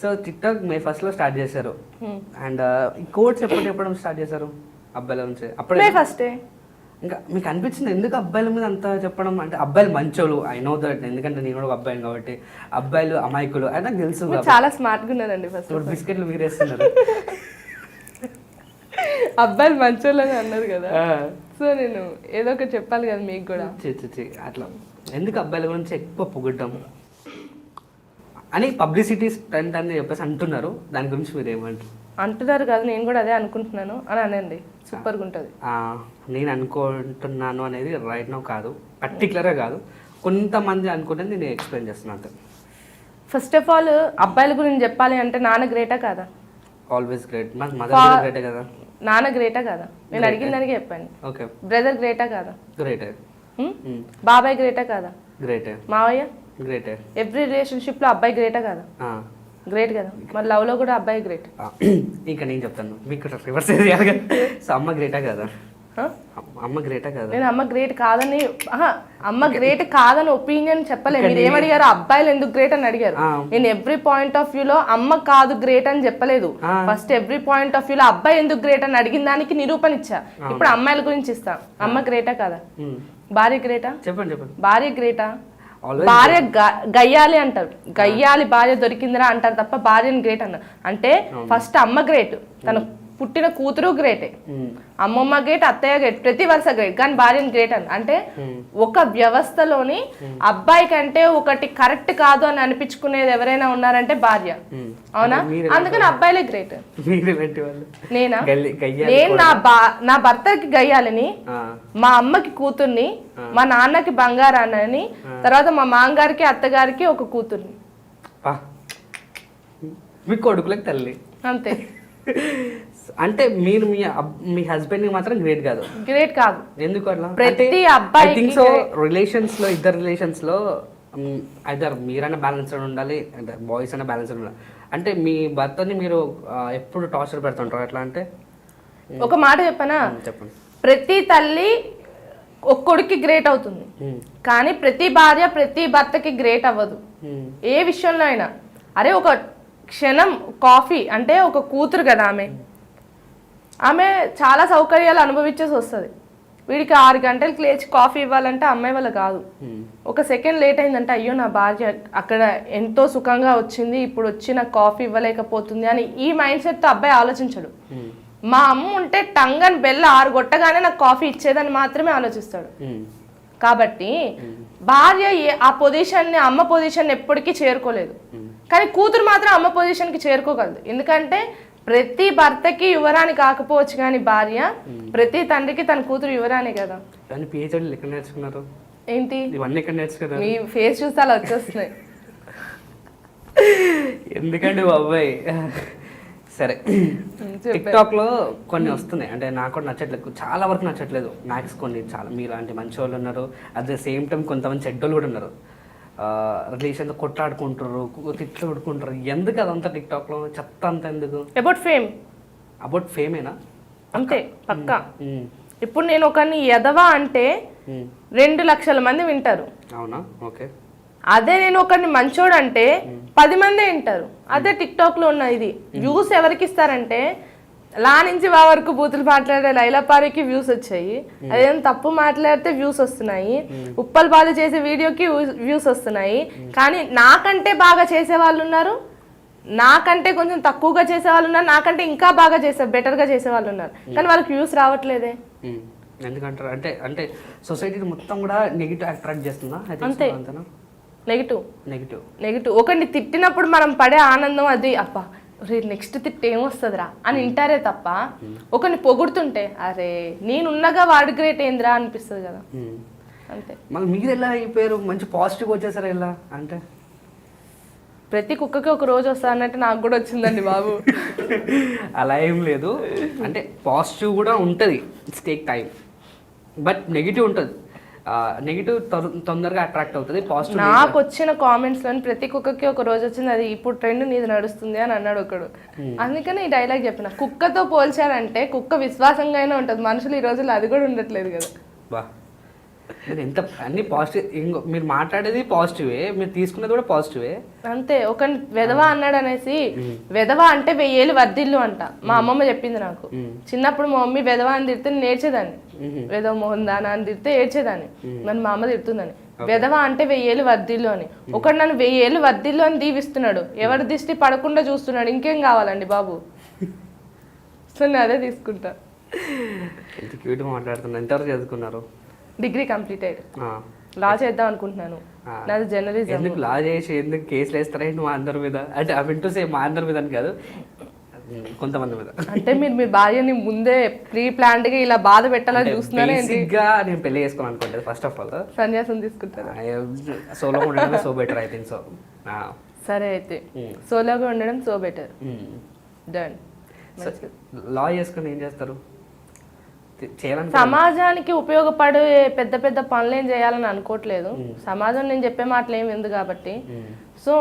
So TikTok మే ఫస్ట్లో start చేశారు. And ఈ కోడ్స్ ఎప్పుడు చెప్పడం స్టార్ట్ చేశారు? అబ్బాయిల నుంచి. అప్పుడే ఫస్టే. ఇంకా మీకు అనిపించింది ఎందుకు అబ్బాయిల మీద అంత చెప్పడం? అంటే అబ్బాయిలు మంచోళ్ళు. ఐ నో దట్ ఎందుకంటే నేను కూడా ఒక అబ్బాయిని కాబట్టి. అబ్బాయిలు అమాయకులు. అది నాకు తెలుసు చాలా స్మార్ట్గా ఉన్నారండి ఫస్ట్ బిస్కెట్లు మీరేస్తున్నారు అబ్బాయిలు మంచోళ్ళని అన్నారు కదా. సో నేను ఏదో ఒకటి చెప్పాలి కదా మీకు కూడా. అట్లా. ఎందుకు అబ్బాయిల గురించి ఎక్కువ పొగడ్డం? అని పబ్లిసిటీ స్టంట్ అని చెప్పేసి అంటున్నారు. దాని గురించి మీరు ఏమంటారు అంటున్నారు కదా నేను కూడా అదే అనుకుంటున్నాను అని అనండి. సూపర్గా ఉంటుంది. నేను అనుకుంటున్నాను అనేది రైట్ నో కాదు పర్టికులర్గా కాదు. కొంతమంది అనుకుంటే నేను ఎక్స్ప్లెయిన్ చేస్తున్నాను ఫస్ట్ ఆఫ్ ఆల్ అబ్బాయిల గురించి చెప్పాలి అంటే నాన్న గ్రేటా కాదా? ఆల్వేస్ గ్రేట్ మదర్ గ్రేటే కదా? నాన్న గ్రేటా కాదా? నేను అడిగిన దానికి చెప్పండి. ఓకే బ్రదర్ గ్రేటా కాదా? గ్రేటే హ్మ్? బాబాయ్ గ్రేటా కాదా? గ్రేటే మావయ్య? గ్రేటే ఎవ్రీ రిలేషన్షిప్లో అబ్బాయి గ్రేటా కాదా? గ్రేట్ కదా? మరి లవ్లో కూడా అబ్బాయి గ్రేట్ ఇంకా నేను చెప్తాను. మీకు రివర్స్ చేయాలి కదా. సో అమ్మ గ్రేటా కదా? అమ్మ- గ్రేటా కదా? నేను అమ్మ గ్రేట్ కాదని అమ్మ గ్రేట్ కాదని ఒపీనియన్ చెప్పలేదు. మీరు ఏమడిగారు? అబ్బాయిలు ఎందుకు గ్రేట్ అని అడిగారు. నేను ఎవ్రీ పాయింట్ ఆఫ్ వ్యూలో అమ్మ కాదు గ్రేట్ అని చెప్పలేదు. ఫస్ట్ ఎవ్రీ పాయింట్ ఆఫ్ వ్యూలో అబ్బాయి ఎందుకు గ్రేట్ అని అడిగిన దానికి నిరూపణ ఇచ్చా. ఇప్పుడు అమ్మాయిల గురించి ఇస్తా. అమ్మ గ్రేటా కాదా. భార్య గ్రేటా చెప్పండి చెప్పండి. భార్య గ్రేటా భార్య గయ్యాలి అంటారు. గయ్యాలి భార్య దొరికిందిరా అంటారు తప్ప భార్యని గ్రేట్ అన్నారు. అంటే ఫస్ట్ అమ్మ గ్రేట్ తన పుట్టిన కూతురు గ్రేటే. అమ్మమ్మ గ్రేట్ అత్తయ్య గ్రేట్ ప్రతి వరుస గ్రేట్ కానీ భార్యని గ్రేట్ అని. అంటే ఒక వ్యవస్థలోని అబ్బాయి కంటే ఒకటి కరెక్ట్ కాదు అని అనిపించుకునేది ఎవరైనా ఉన్నారంటే భార్య. అవునా? అందుకని అబ్బాయిలే గ్రేట్. నేనా? నేను నా బా నా భర్తకి గయ్యాలని మా అమ్మకి కూతుర్ని మా నాన్నకి బంగారాన్ని తర్వాత మా మామగారికి అత్తగారికి ఒక కూతుర్ని. మీ కొడుకులకు తల్లి. అంతే. అంటే మీరు మీ మీ హస్బెండ్కి మాత్రం గ్రేట్ కాదు. గ్రేట్ కాదు. ఎందుకు అట్లా? ప్రతి ఐ అబ్బాయికి థింక్ సో రిలేషన్స్లో ఇద్దరు రిలేషన్స్లో ఐదర్ మీరైనా బ్యాలెన్స్ ఉండాలి బాయ్స్ అయినా బ్యాలెన్స్ ఉండాలి. అంటే మీ భర్తని మీరు ఎప్పుడు టార్చర్ పెడుతుంటారు? ఎట్లా అంటే? ఒక మాట చెప్పనా? చెప్పండి. ప్రతి తల్లి ఒక్కొడికి గ్రేట్ అవుతుంది. కానీ ప్రతి భార్య ప్రతి భర్తకి గ్రేట్ అవ్వదు. ఏ విషయంలో అయినా. అరే ఒక క్షణం కాఫీ అంటే ఒక కూతురు కదా ఆమె. ఆమె చాలా సౌకర్యాలు అనుభవించేసి వస్తుంది. వీడికి ఆరు గంటలకు లేచి కాఫీ ఇవ్వాలంటే అమ్మాయి వల్ల కాదు. ఒక సెకండ్ లేట్ అయిందంటే అయ్యో నా భార్య అక్కడ ఎంతో సుఖంగా వచ్చింది ఇప్పుడు వచ్చి నాకు కాఫీ ఇవ్వలేకపోతుంది అని ఈ మైండ్ సెట్తో అబ్బాయి ఆలోచించడు. మా అమ్మ ఉంటే టంగన్ బెల్ల ఆరు కొట్టగానే నాకు కాఫీ ఇచ్చేదని మాత్రమే ఆలోచిస్తాడు. కాబట్టి భార్య ఆ పొజిషన్ని అమ్మ పొజిషన్ ఎప్పటికీ చేరుకోలేదు. కానీ కూతురు మాత్రం అమ్మ పొజిషన్కి చేరుకోగలదు. ఎందుకంటే ప్రతి భర్తకి యువరాని కాకపోవచ్చు కానీ భార్య ప్రతి తండ్రికి తన కూతురు యువరానే కదా. ఎక్కడ నేర్చుకున్నారు? ఏంటి? ఇవన్నీ ఎక్కడ నేర్చుకున్నారు? మీ ఫేస్ చూస్తే అలా వచ్చేస్తున్నాయి. ఎందుకండి బాబాయ్? సరే. చెప్పే. టిక్ టాక్లో కొన్ని వస్తున్నాయి. అంటే నాకు కూడా నచ్చట్లేదు. చాలా వరకు నచ్చట్లేదు. మ్యాక్స్ కొన్ని చాలా. మీలాంటి మంచి వాళ్ళు ఉన్నారు. అట్ ద సేమ్ టైం కొంతమంది చెడ్డోళ్ళు కూడా ఉన్నారు. రిలేషన్ కొట్లాడుకుంటారు తిట్లు కొట్టుకుంటారు ఎందుకు అదంతా టిక్ టాక్లో చెత్త అంతా ఎందుకు? అబౌట్ ఫేమ్ అబౌట్ ఫేమేనా అంతే పక్కా. ఇప్పుడు నేను ఒకరిని ఎదవా అంటే రెండు లక్షల మంది వింటారు. అవునా? ఓకే. అదే నేను ఒకరిని మంచోడు అంటే పది మందే వింటారు. అదే టిక్ టాక్లో ఉన్న ఇది. వ్యూస్ ఎవరికి ఇస్తారంటే లా నుంచి వా వరకు బూతులు మాట్లాడే లైలాపారికి వ్యూస్ వచ్చాయి. అదేం తప్పు మాట్లాడితే వ్యూస్ వస్తున్నాయి. ఉప్పల్ బాలు చేసే వీడియోకి వ్యూస్ వస్తున్నాయి. కానీ నాకంటే బాగా చేసే వాళ్ళు ఉన్నారు. నాకంటే కొంచెం తక్కువగా చేసే వాళ్ళు ఉన్నారు. నాకంటే ఇంకా బాగా చేసే better గా చేసే వాళ్ళు ఉన్నారు. కానీ వాళ్ళకి వ్యూస్ రావట్లేదే. ఎందుకంటారు? అంటే అంటే సొసైటీని మొత్తం కూడా నెగిటివ్ అట్రాక్ట్ చేస్తుందా? అంతే. నెగిటివ్ నెగిటివ్ నెగిటివ్ ఒకరిని తిట్టినప్పుడు మనం పడే ఆనందం అది. అబ్బా రే నెక్స్ట్ తిట్టి ఏమొస్తుందిరా? అని వింటారే తప్ప ఒకరిని పొగుడుతుంటే అరే నేనున్నగా వాడు గ్రేట్ ఏందిరా అనిపిస్తుంది కదా. అంతే. మళ్ళీ మీరు ఎలా అయిపోయారు? మంచి పాజిటివ్ వచ్చేసారు ఎలా అంటే? ప్రతి కుక్కకి ఒక రోజు వస్తా అన్నట్టు నాకు కూడా వచ్చిందండి బాబు. అలా ఏం లేదు. అంటే పాజిటివ్ కూడా ఉంటుంది. It's take time but negative ఉంటుంది. నెగిటివ్ తొందరగా అట్రాక్ట్ అవుతుంది పాజిటివ్ నాకు వచ్చిన కామెంట్స్లోని ప్రతి కుక్కకి ఒక రోజు వచ్చింది అది ఇప్పుడు ట్రెండ్ నీది నడుస్తుంది అని అన్నాడు ఒకడు. అందుకని ఈ డైలాగ్ చెప్పిన కుక్కతో పోల్చారంటే కుక్క విశ్వాసంగా అయినా ఉంటుంది మనుషులు ఈ రోజుల్లో అది కూడా ఉండట్లేదు కదా. బా. మీరు ఎంత అన్ని పాజిటివ్ ఇంకో మీరు మాట్లాడేది పాజిటివే మీరు తీసుకున్నది కూడా పాజిటివే అంతే ఒక వెధవ అన్నాడు అనేసి వెధవ అంటే వెయ్యేళ్ళు వర్ధిల్లు అంట మా అమ్మమ్మ చెప్పింది నాకు. చిన్నప్పుడు మా మమ్మీ వెధవ అని తిడితే నేను వెధవ మోహన్ దానా అని తిడితే ఏడ్చేదాన్ని. నన్ను మా అమ్మ తిడుతుందని. వెధవ అంటే వెయ్యేళ్ళు వర్ధిల్లు అని. ఒకడు నన్ను వెయ్యేళ్ళు వర్ధిల్లు అని దీవిస్తున్నాడు. ఎవరి దిష్టి పడకుండా చూస్తున్నాడు. ఇంకేం కావాలండి బాబు? సో నేను అదే తీసుకుంటా. ఎంత క్యూట్గా మాట్లాడుతున్నారు. ఎంతవరకు చదువుకున్నారు? డిగ్రీ కంప్లీటెడ్ ఆ. లా చేద్దాం అనుకుంటున్నాను. నాది జర్నలిజం. ఎందుకు లా చేసి ఎందుకు కేసులు వేస్తారండి మా అందరి మీద? అంటే అవి వింటూ సేమ్ మా అందరి మీద అని కాదు. కొంతమంది మీద. అంటే మీరు మీ భార్యని ముందే ప్రీ ప్లాన్డ్గా ఇలా బాధ పెట్టాలని చూస్తున్నారా ఏంటి? బేసిక్గా నేను పెళ్ళి చేసుకోవాలి అనుకుంటుంది ఫస్ట్ ఆఫ్ ఆల్ సన్యాసం తీసుకుంటారా? సోలో ఉండడమే so better I think so సరే అయితే. సోలోగా ఉండడం సో బెటర్ డన్ లా చేసుకుని ఏం చేస్తారు? సమాజానికి ఉపయోగపడే పెద్ద పెద్ద పనులు ఏం చేయాలని అనుకోవట్లేదు. సమాజం నేను చెప్పే మాటలు ఏమి ఉంది కాబట్టి. సో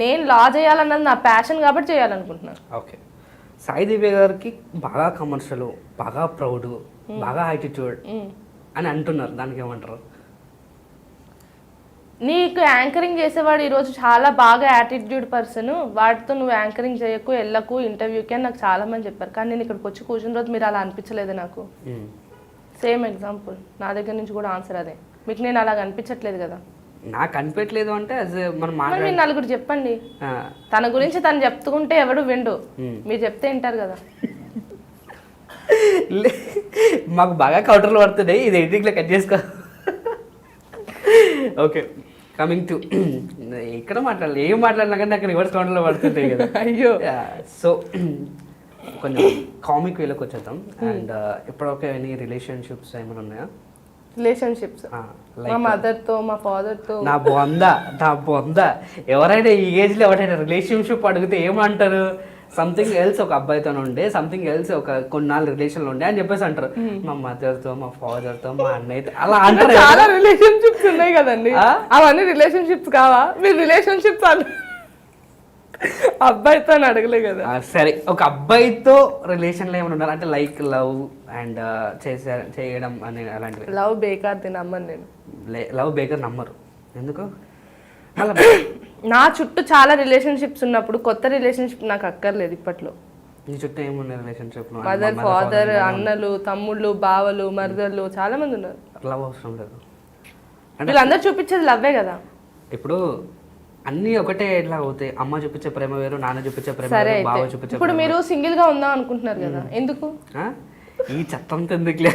నేను లా చేయాలన్నది నా ప్యాషన్ కాబట్టి చేయాలనుకుంటున్నాను. ఓకే సాయి దివ్య గారికి బాగా కమర్షియల్ బాగా ప్రౌడ్ బాగా యాటిట్యూడ్ అని అంటున్నారు. దానికి ఏమంటారు? నీకు యాంకరింగ్ చేసేవాడు ఈరోజు చాలా బాగా యాటిట్యూడ్ పర్సన్ వాటితో నువ్వు యాంకరింగ్ చేయకు వెళ్ళకు ఇంటర్వ్యూకి అని నాకు చాలా మంది చెప్పారు. కానీ నేను ఇక్కడికి వచ్చి కూర్చున్న రోజు మీరు అలా అనిపించలేదు నాకు. సేమ్ ఎగ్జాంపుల్ నా దగ్గర నుంచి కూడా ఆన్సర్ అదే. మీకు నేను అలాగ అనిపించట్లేదు కదా. నాకు అనిపించలేదు అంటే మనం మాట్లాడే నలుగురు చెప్పండి. తన గురించి తను చెప్తుకుంటే ఎవడు విండు. మీరు చెప్తే వింటారు కదా. మాకు బాగా కౌంటర్లు పడుతున్నాయి. ఇది ఎడిటింగ్లో కట్ చేసుకో. ఓకే కమింగ్ టు ఇక్కడ మాట్లాడాలి? ఏం మాట్లాడినా కానీ నాకు రివర్స్ కౌంటర్లో పడుతుంటాయి కదా. అయ్యో. సో కొంచెం కామిక్ వేలోకి వచ్చేద్దాం. అండ్ ఇప్పటికే ఎనీ రిలేషన్షిప్స్ ఏమైనా ఉన్నాయా? రిలేషన్షిప్స్ ఆ, మా like మదర్తో మా ఫాదర్తో నా బొంద నా బొంద. ఎవరైనా ఈ ఏజ్లో ఎవరైనా రిలేషన్షిప్ అడిగితే ఏమంటారు? సంథింగ్ ఎల్స్ ఒక అబ్బాయితో ఉండే సంథింగ్ ఎల్స్ ఒక కొన్నాళ్ళు రిలేషన్లో ఉండే అని చెప్పేసి అంటారు. మా మదర్తో మా ఫాదర్తో మా అన్నయ్యతో అలా అంటారు. చాలా రిలేషన్షిప్స్ ఉన్నాయి కదండి? అవన్నీ రిలేషన్షిప్స్ కావా? మీరు రిలేషన్షిప్స్ అన్న అబ్బాయితో అడగలే కదా. సరే ఒక అబ్బాయితో రిలేషన్లో ఏమైనా ఉన్నారు అంటే లైక్ లవ్ అండ్ చేసే చేయడం అనే అలాంటివి. లవ్ బేకార్ తిని అమ్మని నేను. లవ్ బేకర్ నమ్మరు. ఎందుకు? నా చుట్టూ చాలా రిలేషన్షిప్స్ ఉన్నప్పుడు కొత్త రిలేషన్షిప్ నాకు అక్కర్లేదు ఇప్పట్లో. నీ చుట్టూ ఏమున్నాయి రిలేషన్షిప్ మదర్ ఫాదర్ అన్నలు తమ్ముళ్ళు బావలు మరదళ్ళు చాలా మంది ఉన్నారు. లవ్ అవసరం లేదు. వీళ్ళందరూ చూపించేది లవ్వే కదా. ఇప్పుడు అన్నీ ఒకటే ఎట్లా అవుతాయి. అమ్మ చూపించే ప్రేమ వేరు నాన్న చూపించే ప్రేమ సరే వేరు బావ చూపించే ఇప్పుడు మీరు సింగిల్గా ఉందాం అనుకుంటున్నారు కదా. ఎందుకు? ఆ? ఈ చత్తంతో ఎందుకులే?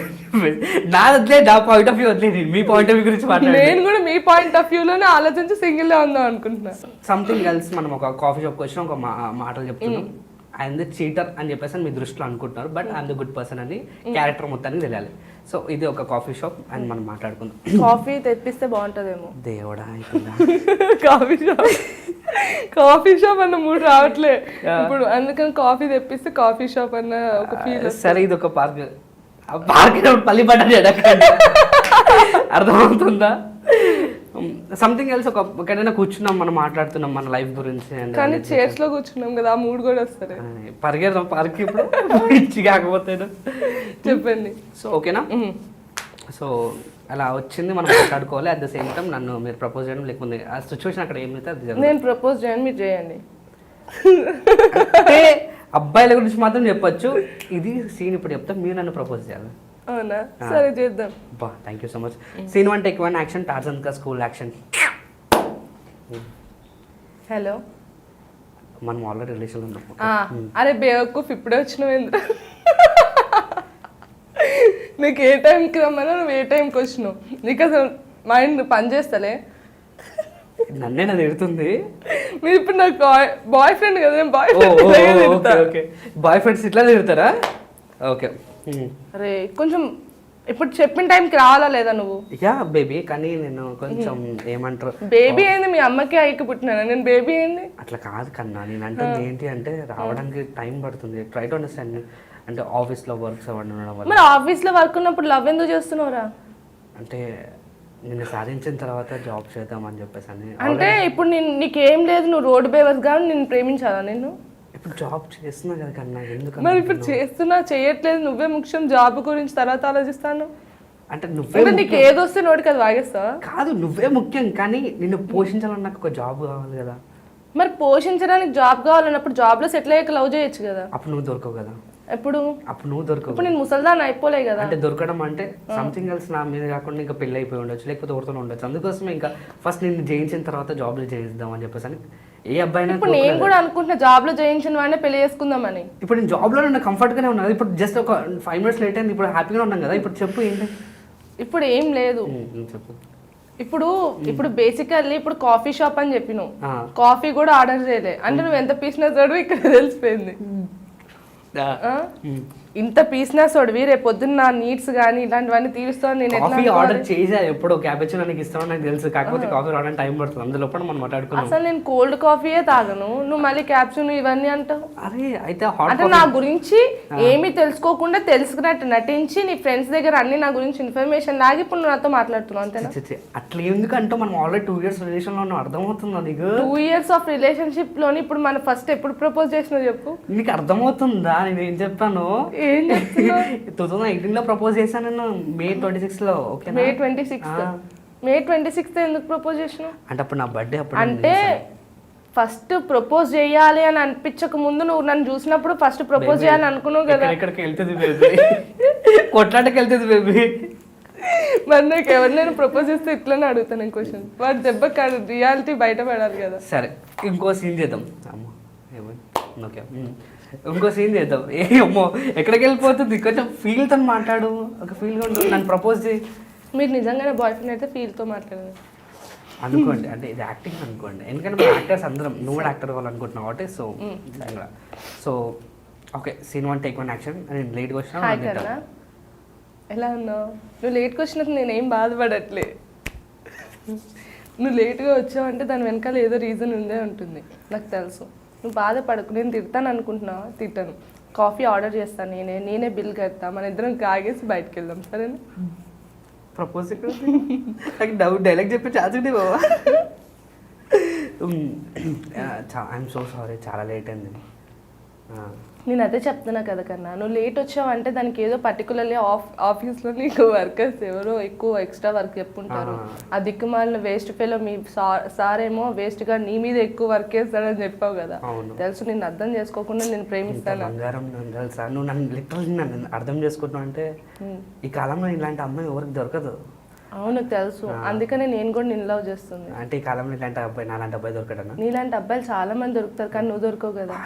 నా వదిలే నా పాయింట్ ఆఫ్ వ్యూ వదిలేదు మీ పాయింట్ ఆఫ్ వ్యూ గురించి మాట్లాడండి. నేను కూడా మీ పాయింట్ ఆఫ్ వ్యూలోనే ఆలోచించి సింగిల్గా ఉందాం అనుకుంటున్నా. సంథింగ్ ఎల్స్ మనం ఒక కాఫీ షాప్కి వచ్చిన ఒక మా మాటలు చెప్తున్నాం. ఆయన చీటర్ అని చెప్పేసి అని మీ దృష్టిలో అనుకుంటున్నారు. But I'm the good person అని క్యారెక్టర్ మొత్తానికి తెలియాలి. సో ఇది ఒక కాఫీ షాప్ అండ్ మనం మాట్లాడుకుందాం. కాఫీ తెప్పిస్తే బాగుంటదేమో. దేవుడా కాఫీ షాప్ కాఫీ షాప్ అన్న మూడు రావట్లే. ఇప్పుడు అందుకని కాఫీ తెప్పిస్తే కాఫీ షాప్ అన్న ఒక ఫీల్ సరే ఇది ఒక పార్క్ ఆ పార్క్ పల్లి ఎడకండి అర్థమవుతుందా? సంథింగ్ ఎల్స్ ఒక ఎక్కడైనా కూర్చున్నాం మనం మాట్లాడుతున్నాం మన లైఫ్ గురించి కానీ చైర్స్లో కూర్చున్నాం కదా ఆ మూడు కూడా వస్తారు? పరిగెడదాం పార్క్ ఇప్పుడు. ఇచ్చి కాకపోతే చెప్పండి. సో ఓకేనా. సో అలా వచ్చింది మనం మాట్లాడుకోవాలి. అట్ ద సేమ్ టైం నన్ను మీరు ప్రపోజ్ చేయడం లేకపోతే ఆ సిచ్యువేషన్ అక్కడ ఏమైతే అది. నేను ప్రపోజ్ చేయండి మీరు చేయండి. అబ్బాయిల గురించి మాత్రం చెప్పొచ్చు. ఇది సీన్ ఇప్పుడు చెప్తా మీరు నన్ను ప్రపోజ్ చేయాలి? అవునా? సరే చేద్దాం. బా thank you so much scene one take one action Tarzan కా స్కూల్ యాక్షన్ హలో? మనం ఆల్రెడీ రిలేషన్ ఉన్నాం. ఆ, అరే బేవక్కుఫ్ ఇప్పుడే వచ్చినావు ఎందుకు? నీకు ఏ టైంకి రమ్మన్నా నువ్వు ఏ టైంకి వచ్చినావు? నీకు అసలు మైండ్ పనిచేస్తలే నన్నే నా తిడుతుంది. మీరు ఇప్పుడు నాకు బాయ్ ఫ్రెండ్ కదా బాయ్ ఫ్రెండ్ బాయ్ ఫ్రెండ్స్ ఇట్లా తిడతారా? ఓకే. అరే కొంచెం ఇప్పుడు చెప్పిన టైంకి రావాలా లేదా నువ్వు? యా బేబీ కానీ నేను కొంచెం ఏమంటారు? బేబీ ఏంది? మీ అమ్మకి ఐకి పుట్టినాను? నేను బేబీ ఏంది? అట్లా కాదు కన్నా నేను అంటే ఏంటి అంటే రావడానికి టైం పడుతుంది. ట్రై టు అండర్స్టాండ్ అంటే ఆఫీస్లో వర్క్స్ అవన్నీ ఉండడం వల్ల. మరి ఆఫీస్లో వర్క్ ఉన్నప్పుడు లవ్ ఎందుకు చేస్తున్నావురా? అంటే నిన్ను సాధించిన తర్వాత జాబ్ చేద్దామని చెప్పేసి అని. అంటే ఇప్పుడు నేను నీకేం లేదు నువ్వు రోడ్డు బేవర్స్ కానీ నేను ప్రేమించాలా నేను ఇప్పుడు జాబ్ చేస్తున్నా కదా కన్నా ఎందుకు మరి ఇప్పుడు చేస్తున్నా చేయట్లేదు నువ్వే ముఖ్యం జాబ్ గురించి తర్వాత ఆలోచిస్తాను? అంటే నువ్వే అంటే నీకు ఏది వస్తే నోటికి అది వాగేస్తావా కాదు నువ్వే ముఖ్యం కానీ నిన్ను పోషించాలన్న నాకు ఒక జాబ్ కావాలి కదా. మరి పోషించడానికి జాబ్ కావాలన్నప్పుడు జాబ్లో సెటిల్ అయ్యాక లవ్ చేయొచ్చు కదా. అప్పుడు నువ్వు దొరకవు కదా. ఎప్పుడు? అప్పుడు నువ్వు దొరకవు. ఇప్పుడు నేను ముసల్దాన్ని అయిపోలే కదా. అంటే దొరకడం అంటే సంథింగ్ ఎల్స్ నా మీద కాకుండా ఇంకా పెళ్ళి అయిపోయి ఉండొచ్చు లేకపోతే ఎవరితో ఉండొచ్చు. అందుకోసమే ఇంకా ఫస్ట్ నిన్ను జయించిన తర్వాత జాబ్లో చేయిద్దాం అని చెప్పేసి అని ఏ అబ్బాయినా ఇప్పుడు నేను కూడా అనుకుంటున్నా జాబ్లో చేయించిన వాడినే పెళ్ళి చేసుకుందామని. ఇప్పుడు నేను జాబ్లో నేను కంఫర్ట్గానే ఉన్నాను ఇప్పుడు జస్ట్ ఒక ఫైవ్ మినిట్స్ లేట్ అయింది ఇప్పుడు హ్యాపీగా ఉన్నాం కదా. ఇప్పుడు చెప్పు ఏంటి? ఇప్పుడు ఏం లేదు. చెప్పు. ఇప్పుడు ఇప్పుడు బేసికల్లీ ఇప్పుడు కాఫీ షాప్ అని చెప్పినావు. కాఫీ కూడా ఆర్డర్ చేయలే. అంటే నువ్వు ఎంత పీసినెస్ ఇక్కడ తెలిసిపోయింది. ఆ, ఆ? ఉమ్. ఇంత పీసినెస్ వాడివి రేపు పొద్దున్న నా నీడ్స్ కానీ ఇలాంటివన్నీ తీరుస్తాను నేను కాఫీ ఆర్డర్ చేసా ఎప్పుడో క్యాబేచీ నాకు ఇస్తామని నాకు తెలుసు. కాకపోతే కాఫీ రావడానికి టైం పడుతుంది. అందులో కూడా మనం మాట్లాడుకున్నాం. అసలు నేను కోల్డ్ కాఫీయే తాగను. నువ్వు మళ్ళీ క్యాప్సూన్ ఇవన్నీ అంటావు? అరే అయితే హాట్ అంటే నా గురించి ఏమీ తెలుసుకోకుండా తెలుసుకున్నట్టు నటించి నీ ఫ్రెండ్స్ దగ్గర అన్ని నా గురించి ఇన్ఫర్మేషన్ లాగి ఇప్పుడు నువ్వు నాతో మాట్లాడుతున్నావు అంతేనా? అట్లా ఎందుకంటే మనం ఆల్రెడీ టూ ఇయర్స్ రిలేషన్లో ఉన్నాం. అర్థమవుతుందా నీకు? టూ ఇయర్స్ ఆఫ్ రిలేషన్షిప్లోని ఇప్పుడు మనం ఫస్ట్ ఎప్పుడు ప్రపోజ్ చేసినావు చెప్పు. నీకు అర్థమవుతుందా? నేను ఏం చెప్పాను? టూ థౌసండ్ ఎయిటీన్లో ప్రపోజ్ చేశాను నేను. మే ట్వంటీ సిక్స్లో okay May twenty sixth May twenty sixth ఎందుకు ప్రపోజ్ చేసినావు? అంటే అప్పుడు నా బర్త్డే అప్పుడు అంటే ఫస్ట్ ప్రపోజ్ చేయాలి అని అనిపించక ముందు నువ్వు నన్ను చూసినప్పుడు ఫస్ట్ ప్రపోజ్ చేయాలని అనుకున్నావు కదా. ఎక్కడికి వెళ్తుంది బేబీ కొట్లాటకి వెళ్తుంది బేబీ మరి నాకు ఎవరినైనా ప్రపోజ్ చేస్తే ఇట్లనే అడుగుతాను క్వశ్చన్ వాడు దెబ్బ కాదు రియాలిటీ బయట పడాలి కదా. సరే ఇంకో సీన్ చేద్దాం. అమ్మో ఓకే. ఇంకో సీన్ చేద్దాం. ఏ అమ్మో ఎక్కడికి వెళ్ళిపోతుంది? కొంచెం ఫీల్తో మాట్లాడు. ఒక ఫీల్ నన్ను ప్రపోజ్ చేయి. మీరు నిజంగానే బాయ్ ఫ్రెండ్ అయితే ఫీల్తో మాట్లాడండి. అనుకోండి. అంటే ఇది యాక్టింగ్ అనుకోండి. ఎందుకంటే యాక్టర్స్ అందరం. నువ్వు కూడా యాక్టర్ అవ్వాలనుకుంటున్నావు. కాబట్టి so so okay scene one take one action నేను లేట్గా వచ్చినా ఎలా ఉన్నావు? నువ్వు లేట్గా వచ్చినప్పుడు నేనేం బాధపడట్లే. నువ్వు లేట్గా వచ్చావంటే దాని వెనకాల ఏదో రీజన్ ఉందే ఉంటుంది. నాకు తెలుసు. నువ్వు బాధపడకు నేను తిడతాను అనుకుంటున్నావా? తిట్టాను. కాఫీ ఆర్డర్ చేస్తాను నేనే నేనే బిల్ కడతా మన ఇద్దరం కాగేసి బయటకు వెళ్దాం సరేనా ప్రపోజ్. నాకు డౌట్ డైలాగ్ చెప్పి ఛాన్స్ ఉంది బాబా ఐఎమ్ సో సారీ చాలా లేట్ అయింది. నేను అదే చెప్తున్నా కదా కన్నా నువ్వు లేట్ వచ్చావంటే దానికి ఏదో పర్టికులర్లీ ఆఫ్ ఆఫీస్లో నీకు వర్కర్స్ ఎవరో ఎక్కువ ఎక్స్ట్రా వర్క్ చెప్పుంటారు. ఆ దిక్కుమాలిన వేస్ట్ ఫెలో మీ సార్ సార్ ఏమో వేస్ట్గా నీ మీద ఎక్కువ వర్క్ చేస్తాడని చెప్పావు కదా. తెలుసు నిన్ను అర్థం చేసుకోకుండా నేను ప్రేమిస్తాను? తెలుసా? నువ్వు నన్ను లిటరల్ నన్ను అర్థం చేసుకుంటున్నావు అంటే ఈ కాలంలో ఇలాంటి అమ్మాయి ఎవరికి దొరకదు. అవును తెలుసు. అందుకనే నేను కూడా నిన్ను లవ్ చేస్తుంది. అంటే ఈ కాలంలో ఇలాంటి అబ్బాయి నాలాంటి అబ్బాయి దొరకడనా? నీలాంటి అబ్బాయిలు చాలా మంది దొరుకుతారు కానీ నువ్వు దొరకవు కదా.